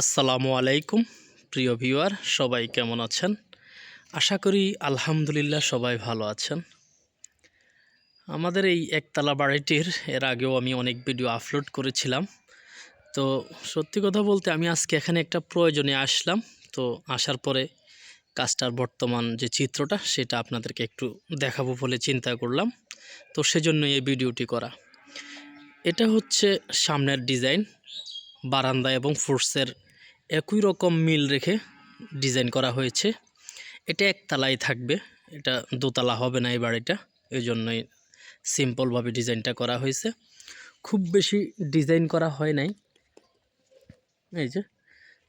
আসসালামু আলাইকুম, প্রিয় ভিউয়ার, সবাই কেমন আছেন? আশা করি আলহামদুলিল্লাহ সবাই ভালো আছেন। আমাদের এই একতলা বাড়িটির, এর আগেও আমি অনেক ভিডিও আপলোড করেছিলাম। তো সত্যি কথা বলতে আমি আজকে এখানে একটা প্রয়োজনে আসলাম। তো আসার পরে কাজটার বর্তমান যে চিত্রটা, সেটা আপনাদেরকে একটু দেখাবো বলে চিন্তা করলাম। তো সেজন্য এই ভিডিওটি করা। এটা হচ্ছে সামনের ডিজাইন, বারান্দা এবং ফোর্সের একই রকম মিল রেখে ডিজাইন করা হয়েছে। এটা একতলায় থাকবে, এটা দোতলা হবে না এই বাড়িটা এই জন্যই সিম্পলভাবে ডিজাইনটা করা হয়েছে। খুব বেশি ডিজাইন করা হয় নাই। এই যে,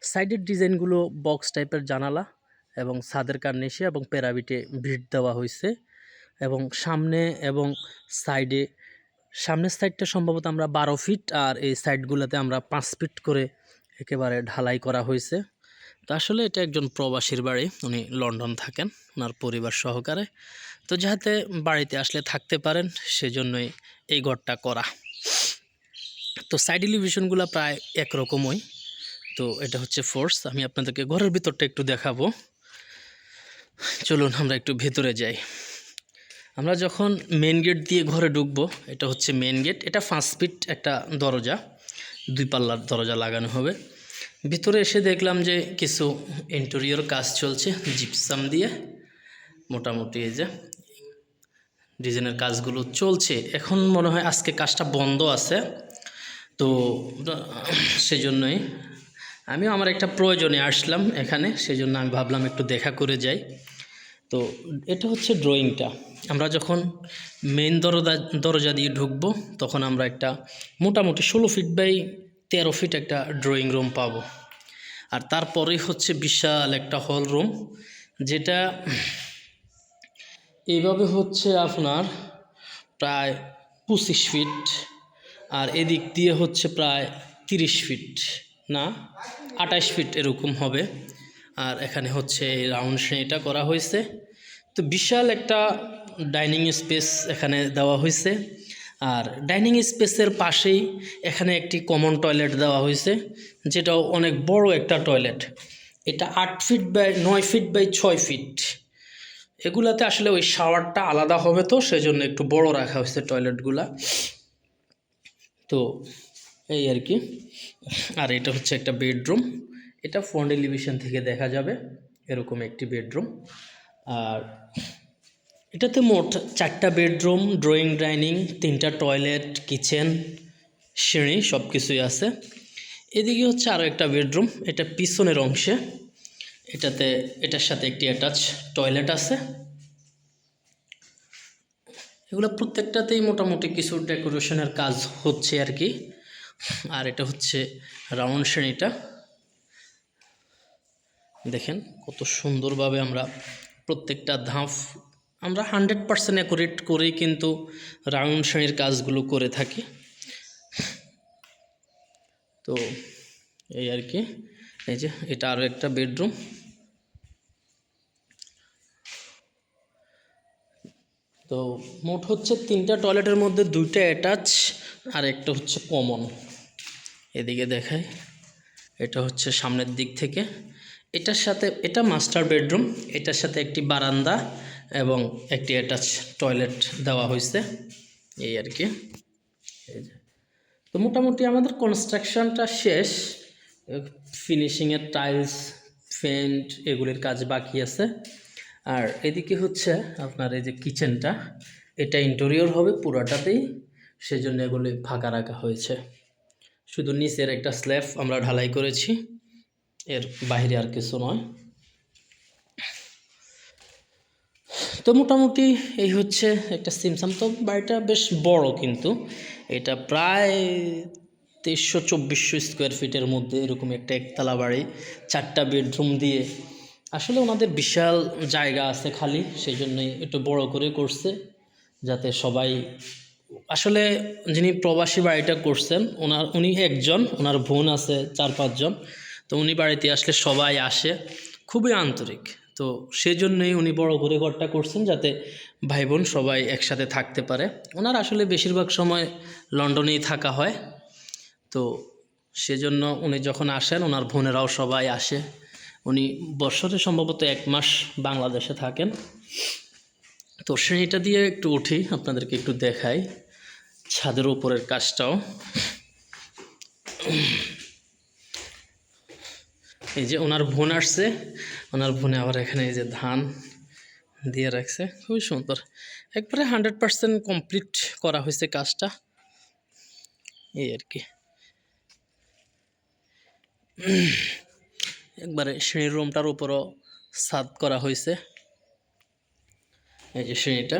সাইডের ডিজাইনগুলো বক্স টাইপের জানালা এবং ছাদের কার্নিশে এবং প্যারাবিটে ভিট দেওয়া হয়েছে এবং সামনে এবং সাইডে, সামনের সাইডটা সম্ভবত আমরা বারো ফিট আর এই সাইডগুলোতে আমরা পাঁচ ফিট করে একেবারে ঢালাই করা হয়েছে। তো আসলে এটা একজন প্রবাসীর বাড়ি, উনি লন্ডন থাকেন, ওনার পরিবার সহকারে। তো যাতে বাড়িতে আসলে থাকতে পারেন, সেজন্যই এই ঘরটা করা। তো সাইড এলিভেশনগুলো প্রায় একরকমই। তো এটা হচ্ছে ফোর্স আমি আপনাদেরকে ঘরের ভিতরটা একটু দেখাবো। চলুন আমরা একটু ভেতরে যাই। আমরা যখন মেন গেট দিয়ে ঘরে ঢুকবো, এটা হচ্ছে মেন গেট এটা পাঁচ ফিট একটা দরজা। দুই পাল্লার দরজা লাগানো হবে। ভিতরে এসে দেখলাম যে কিছু ইন্টেরিয়র কাজ চলছে জিপসাম দিয়ে। মোটামুটি এই যে ডিজাইনের কাজগুলো চলছে। এখন মনে হয় আজকে কাজটা বন্ধ আছে। তো সেজন্যই আমিও আমার একটা প্রয়োজনে আসলাম এখানে, সেজন্য আমি ভাবলাম একটু দেখা করে যাই। তো এটা হচ্ছে ড্রয়িংটা আমরা যখন মেন দরজা দরজা দিয়ে ঢুকবো, তখন আমরা একটা মোটামুটি ষোলো ফিট বাই তেরো ফিট একটা ড্রয়িং রুম পাবো। আর তারপরেই হচ্ছে বিশাল একটা হল রুম যেটা এইভাবে হচ্ছে আপনার প্রায় পঁচিশ ফিট আর এদিক দিয়ে হচ্ছে প্রায় তিরিশ ফিট না? আঠাশ ফিট এরকম হবে। আর এখানে হচ্ছে রাউন্ড শ্রেণীটা করা হয়েছে। তো বিশাল একটা ডাইনিং স্পেস এখানে দেওয়া হয়েছে। আর ডাইনিং স্পেসের পাশেই এখানে একটি কমন টয়লেট দেওয়া হয়েছে, যেটাও অনেক বড় একটা টয়লেট। এটা আট ফিট বাই নয় ফিট বাই ছয় ফিট। এগুলাতে আসলে ওই শাওয়ারটা আলাদা হবে তো, সেজন্য একটু বড় রাখা হয়েছে টয়লেটগুলা। তো এই আর কি। আর এটা হচ্ছে একটা বেডরুম। এটা ফ্রন্ট এলিভেশন থেকে দেখা যাবে, এরকম একটি বেডরুম। আর এটাতে মোট চারটা বেডরুম, ড্রয়িং, ডাইনিং, তিনটা টয়লেট, কিচেন, সিঁড়ি সব কিছুই আছে। এদিকে হচ্ছে আরও একটা বেডরুম, এটা পিছনের অংশে। এটাতে, এটার সাথে একটি অ্যাটাচ টয়লেট আছে। এগুলো প্রত্যেকটাতেই মোটামুটি কিছু ডেকোরেশনের কাজ হচ্ছে আর কি। আর এটা হচ্ছে রাউন্ড শ্রেণীটা দেখেন কত সুন্দরভাবে আমরা প্রত্যেকটা ধাপ আমরা হান্ড্রেড পারসেন্ট অ্যাকুরেট করেই কিন্তু রাউন্ড শ্রেণির কাজগুলো করে থাকি। তো এই আর কি, এই যে এটা আরও একটা বেডরুম তো মোট হচ্ছে তিনটা টয়লেটের মধ্যে দুইটা অ্যাটাচ আর একটা হচ্ছে কমন এদিকে দেখায় এটা হচ্ছে সামনের দিক থেকে। এটার সাথে, এটা মাস্টার বেডরুম এটার সাথে একটি বারান্দা এবং একটি অ্যাটাচ টয়লেট দেওয়া হয়েছে। এই আর কি। তো মোটামুটি আমাদের কনস্ট্রাকশনটা শেষ। ফিনিশিংয়ের টাইলস ফেন্ট এগুলির কাজ বাকি আছে। আর এদিকে হচ্ছে আপনার এই যে কিচেনটা এটা ইন্টেরিয়র হবে পুরোটাতেই। সেজন্য এগুলি ফাঁকা রাখা হয়েছে। শুধু নিচের একটা স্ল্যাব আমরা ঢালাই করেছি। এর বাইরে আর কিছু নয়। তো মোটামুটি এই হচ্ছে একটা সিমসাম তো বাড়িটা বেশ বড় কিন্তু। এটা প্রায় তেইশশো চব্বিশশো স্কোয়ার ফিটের মধ্যে এরকম একটা একতলা বাড়ি, চারটা বেডরুম দিয়ে। আসলে ওনাদের বিশাল জায়গা আছে খালি, সেই জন্যই একটু বড় করে করছে, যাতে সবাই আসলে যিনি প্রবাসী বাড়িটা করছেন, ওনার উনি একজন, ওনার বোন আছে চার পাঁচজন। তো উনি বাড়িতে আসলে সবাই আসে। খুবই আন্তরিক। তো সেজন্যই উনি বড় করে ঘরটা করছেন যাতে ভাই বোন সবাই একসাথে থাকতে পারে। ওনার আসলে বেশিরভাগ সময় লন্ডনেই থাকা হয়। তো সেজন্য উনি যখন আসেন, ওনার বোনেরাও সবাই আসে। উনি বছরে সম্ভবত এক মাস বাংলাদেশে থাকেন। তো সিঁড়িটা দিয়ে একটু উঠি, আপনাদেরকে একটু দেখাই। ছাদের উপরের কাজটাও। এই যে ওনার বোন আসছে, ওনার বোনে আবার এখানে এই যে ধান দিয়ে রাখছে। খুবই সুন্দর। একবারে হান্ড্রেড পার্সেন্ট কমপ্লিট করা হয়েছে কাজটা। এই আর কি। একবারে সিঁড়ির রুমটার উপরও সাদ করা হয়েছে। এই যে সিঁড়িটা।